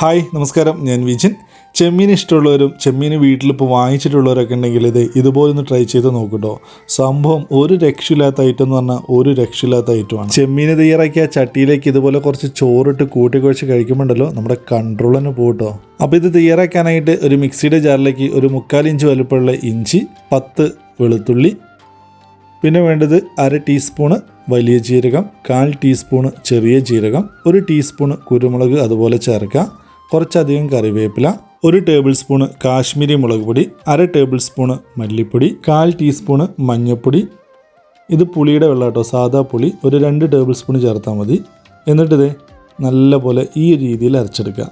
Hi നമസ്കാരം. ഞാൻ വിജിൻ. ചെമ്മീൻ ഇഷ്ടമുള്ളവരും ചെമ്മീൻ വീട്ടിൽ ഇപ്പോൾ വാങ്ങിച്ചിട്ടുള്ളവരൊക്കെ ഉണ്ടെങ്കിൽ ഇത് ഇതുപോലെ ഒന്ന് ട്രൈ ചെയ്ത് നോക്കട്ടോ. സംഭവം ഒരു രക്ഷയില്ലാത്ത ഐറ്റം എന്ന് പറഞ്ഞാൽ ഒരു രക്ഷയില്ലാത്ത ഐറ്റമാണ് ചെമ്മീൻ തയ്യാറാക്കിയ ചട്ടിയിലേക്ക് ഇതുപോലെ കുറച്ച് ചോറിട്ട് കൂട്ടി കുഴച്ച് കഴിക്കുമ്പോണ്ടല്ലോ നമ്മുടെ കൺട്രോൾ തന്നെ പോകട്ടോ അപ്പോൾ ഇത് തയ്യാറാക്കാനായിട്ട് ഒരു മിക്സിയുടെ ജാറിലേക്ക് ഒരു മുക്കാൽ ഇഞ്ച് വലുപ്പമുള്ള ഇഞ്ചി പത്ത് വെളുത്തുള്ളി പിന്നെ വേണ്ടത് അര ടീസ്പൂണ് വലിയ ജീരകം കാൽ ടീസ്പൂണ് ചെറിയ ജീരകം ഒരു ടീസ്പൂണ് കുരുമുളക് അതുപോലെ ചേർക്കുക. കുറച്ചധികം കറിവേപ്പില ഒരു ടേബിൾ സ്പൂണ് കാശ്മീരി മുളക് പൊടി അര ടേബിൾ സ്പൂണ് മല്ലിപ്പൊടി കാൽ ടീസ്പൂണ് മഞ്ഞൾപ്പൊടി ഇത് പുളിയുടെ വെള്ളം കേട്ടോ സാദാ പുളി. ഒരു രണ്ട് ടേബിൾ സ്പൂൺ ചേർത്താൽ മതി എന്നിട്ടിത് നല്ലപോലെ ഈ രീതിയിൽ അരച്ചെടുക്കുക.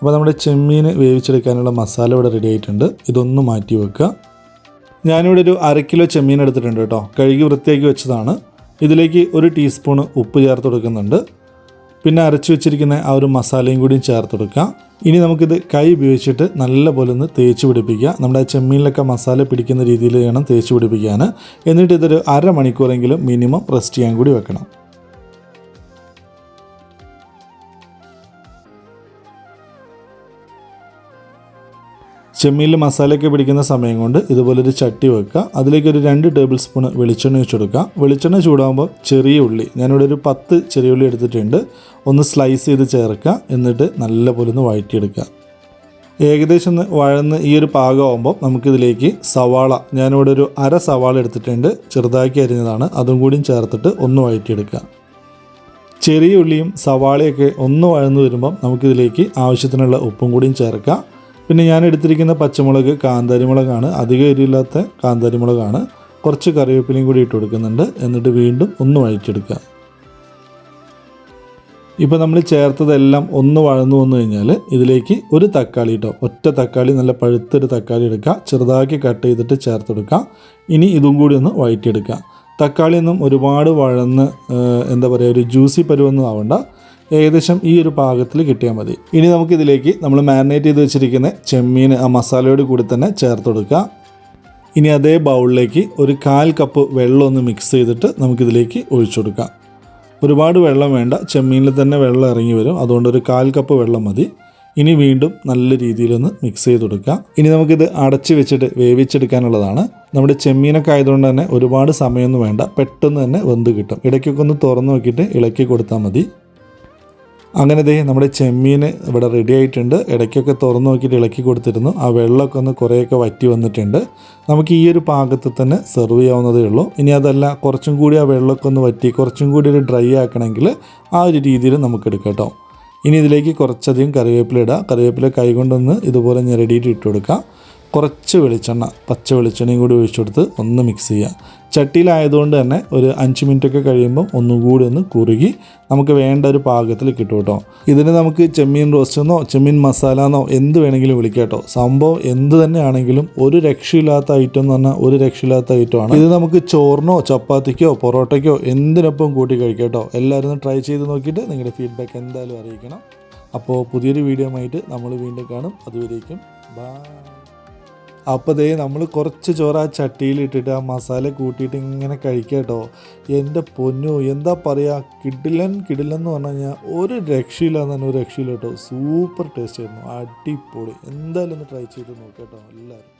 അപ്പോൾ നമ്മുടെ ചെമ്മീൻ വേവിച്ചെടുക്കാനുള്ള മസാല ഇവിടെ റെഡി ആയിട്ടുണ്ട്. ഇതൊന്ന് മാറ്റി വെക്കുക. ഞാനിവിടെ ഒരു അര കിലോ ചെമ്മീൻ എടുത്തിട്ടുണ്ട് കേട്ടോ. കഴുകി വൃത്തിയാക്കി വെച്ചതാണ്. ഇതിലേക്ക് ഒരു ടീസ്പൂൺ ഉപ്പ് ചേർത്ത് കൊടുക്കുന്നുണ്ട്. പിന്നെ അരച്ചു വെച്ചിരിക്കുന്ന ആ ഒരു മസാലയും കൂടിയും ചേർത്ത് കൊടുക്കുക. ഇനി നമുക്കിത് കൈ ഉപയോഗിച്ചിട്ട് നല്ലപോലെ ഒന്ന് തേച്ച് പിടിപ്പിക്കുക. നമ്മുടെ ചെമ്മീനിലൊക്കെ മസാല പിടിക്കുന്ന രീതിയിൽ വേണം തേച്ച് പിടിപ്പിക്കാൻ എന്നിട്ട് ഇതൊരു അരമണിക്കൂറെങ്കിലും മിനിമം റെസ്റ്റ് ചെയ്യാൻ കൂടി വെക്കണം. ചെമ്മീനിൽ മസാലയൊക്കെ പിടിക്കുന്ന സമയം കൊണ്ട് ഇതുപോലൊരു ചട്ടി വെക്കുക. അതിലേക്ക് ഒരു രണ്ട് ടേബിൾ സ്പൂൺ വെളിച്ചെണ്ണ വെച്ചെടുക്കുക വെളിച്ചെണ്ണ ചൂടാകുമ്പോൾ ചെറിയ ഉള്ളി. ഞാനിവിടെ ഒരു പത്ത് ചെറിയ ഉള്ളി എടുത്തിട്ടുണ്ട്. ഒന്ന് സ്ലൈസ് ചെയ്ത് ചേർക്കുക. എന്നിട്ട് നല്ലപോലെ ഒന്ന് വഴറ്റിയെടുക്കുക. ഏകദേശം ഒന്ന് വഴന്ന് ഈ ഒരു പാകമാകുമ്പോൾ നമുക്കിതിലേക്ക് സവാള ഞാനിവിടെ ഒരു അര സവാള എടുത്തിട്ടുണ്ട്. ചെറുതാക്കി അരിഞ്ഞതാണ്. അതും കൂടിയും ചേർത്തിട്ട് ഒന്ന് വഴറ്റിയെടുക്കുക. ചെറിയ ഉള്ളിയും സവാളയൊക്കെ ഒന്ന് വഴന്ന് വരുമ്പം നമുക്കിതിലേക്ക് ആവശ്യത്തിനുള്ള ഉപ്പും കൂടിയും ചേർക്കാം പിന്നെ ഞാൻ എടുത്തിരിക്കുന്ന പച്ചമുളക് കാന്താരിമുളകാണ്. അധികം എരിയില്ലാത്ത കാന്താരിമുളകാണ്. കുറച്ച് കറിവേപ്പിലയും കൂടി ഇട്ട് കൊടുക്കുന്നുണ്ട്. എന്നിട്ട് വീണ്ടും ഒന്ന് വഴിച്ചെടുക്കുക ഇപ്പോൾ നമ്മൾ ചേർത്തതെല്ലാം ഒന്ന് വഴന്നു വന്നു കഴിഞ്ഞാൽ ഇതിലേക്ക് ഒരു തക്കാളി കേട്ടോ ഒറ്റ തക്കാളി നല്ല പഴുത്തൊരു തക്കാളി എടുക്കുക. ചെറുതാക്കി കട്ട് ചെയ്തിട്ട് ചേർത്തെടുക്കുക ഇനി ഇതും കൂടി ഒന്ന് വഴറ്റിയെടുക്കുക. തക്കാളി ഒന്നും ഒരുപാട് വഴന്ന് എന്താ പറയുക ഒരു ജ്യൂസി പരുവൊന്നും ആവണ്ട. ഏകദേശം ഈ ഒരു പാകത്തിൽ കിട്ടിയാൽ മതി. ഇനി നമുക്കിതിലേക്ക് നമ്മൾ മാരിനേറ്റ് ചെയ്ത് വെച്ചിരിക്കുന്ന ചെമ്മീൻ ആ മസാലയോട് കൂടി തന്നെ ചേർത്ത് കൊടുക്കുക ഇനി അതേ ബൗളിലേക്ക് ഒരു കാൽ കപ്പ് വെള്ളം ഒന്ന് മിക്സ് ചെയ്തിട്ട് നമുക്കിതിലേക്ക് ഒഴിച്ചു കൊടുക്കാം. ഒരുപാട് വെള്ളം വേണ്ട ചെമ്മീനിൽ തന്നെ വെള്ളം ഇറങ്ങി വരും അതുകൊണ്ട് ഒരു കാൽ കപ്പ് വെള്ളം മതി. ഇനി വീണ്ടും നല്ല രീതിയിലൊന്ന് മിക്സ് ചെയ്ത് കൊടുക്കുക ഇനി നമുക്കിത് അടച്ച് വെച്ചിട്ട് വേവിച്ചെടുക്കാനുള്ളതാണ്. നമ്മുടെ ചെമ്മീനൊക്കെ ആയതുകൊണ്ട് തന്നെ ഒരുപാട് സമയമൊന്നും വേണ്ട പെട്ടെന്ന് തന്നെ വെന്ത് കിട്ടും. ഇടയ്ക്കൊക്കെ ഒന്ന് തുറന്ന് നോക്കിയിട്ട് ഇളക്കി കൊടുത്താൽ മതി. അങ്ങനെ ദേ നമ്മുടെ ചെമ്മീൻ ഇവിടെ റെഡി ആയിട്ടുണ്ട്. ഇടയ്ക്കൊക്കെ തുറന്നു നോക്കിയിട്ട് ഇളക്കി കൊടുത്തിരുന്നു. ആ വെള്ളമൊക്കെ ഒന്ന് കുറേയൊക്കെ വറ്റി വന്നിട്ടുണ്ട്. നമുക്ക് ഈ ഒരു പാകത്തിൽ തന്നെ സെർവ് ചെയ്യാവുന്നതേ ഉള്ളൂ. ഇനി അതല്ല കുറച്ചും കൂടി ആ വെള്ളമൊക്കെ ഒന്ന് വറ്റി കുറച്ചും കൂടി ഒരു ഡ്രൈ ആക്കണമെങ്കിൽ ആ ഒരു രീതിയിൽ നമുക്ക് എടുക്കാം ഇനി ഇതിലേക്ക് കുറച്ചധികം കറിവേപ്പില ഇടുക കറിവേപ്പില കൈകൊണ്ടൊന്ന് ഇതുപോലെ ഞെരടിയിട്ട് ഇട്ട് കൊടുക്കുക കുറച്ച് വെളിച്ചെണ്ണ പച്ച വെളിച്ചെണ്ണയും കൂടി ഒഴിച്ചു കൊടുത്ത് ഒന്ന് മിക്സ് ചെയ്യുക ചട്ടിയിലായതുകൊണ്ട് തന്നെ ഒരു അഞ്ച് മിനിറ്റൊക്കെ കഴിയുമ്പം ഒന്നുകൂടി ഒന്ന് കുറുകി നമുക്ക് വേണ്ട ഒരു പാകത്തിൽ കിട്ടും കേട്ടോ. ഇതിന് നമുക്ക് ചെമ്മീൻ റോസ്റ്റ് എന്നോ ചെമ്മീൻ മസാല എന്നോ എന്ത് വേണമെങ്കിലും വിളിക്കാം കേട്ടോ. സംഭവം എന്ത് തന്നെയാണെങ്കിലും ഒരു രക്ഷയില്ലാത്ത ഐറ്റം എന്ന് പറഞ്ഞാൽ ഒരു രക്ഷയില്ലാത്ത ഐറ്റമാണ് ഇത് നമുക്ക് ചോറിനോ ചപ്പാത്തിക്കോ പൊറോട്ടയ്ക്കോ എന്തിനൊപ്പം കൂട്ടി കഴിക്കാം എല്ലാവരും ട്രൈ ചെയ്ത് നോക്കിയിട്ട് നിങ്ങളുടെ ഫീഡ്ബാക്ക് എന്തായാലും അറിയിക്കണം. അപ്പോൾ പുതിയൊരു വീഡിയോ ആയിട്ട് നമ്മൾ വീണ്ടും കാണും. അതുവരേക്കും ബൈ അപ്പോൾ ദേ നമ്മൾ കുറച്ച് ചോറ് ആ ചട്ടിയിൽ ഇട്ടിട്ട് ആ മസാല കൂട്ടിയിട്ട് ഇങ്ങനെ കഴിക്കുക കേട്ടോ എന്റെ പൊന്നു എന്താ പറയുക കിടിലൻ കിടിലൻ എന്ന് പറഞ്ഞു കഴിഞ്ഞാൽ ഒരു രക്ഷയില്ല തന്നെ ഒരു രക്ഷയില്ല കേട്ടോ സൂപ്പർ ടേസ്റ്റ് ആയിരുന്നു. അടിപൊളി. എന്തായാലും ഒന്ന് ട്രൈ ചെയ്ത് നോക്കാം കേട്ടോ എല്ലാവരും.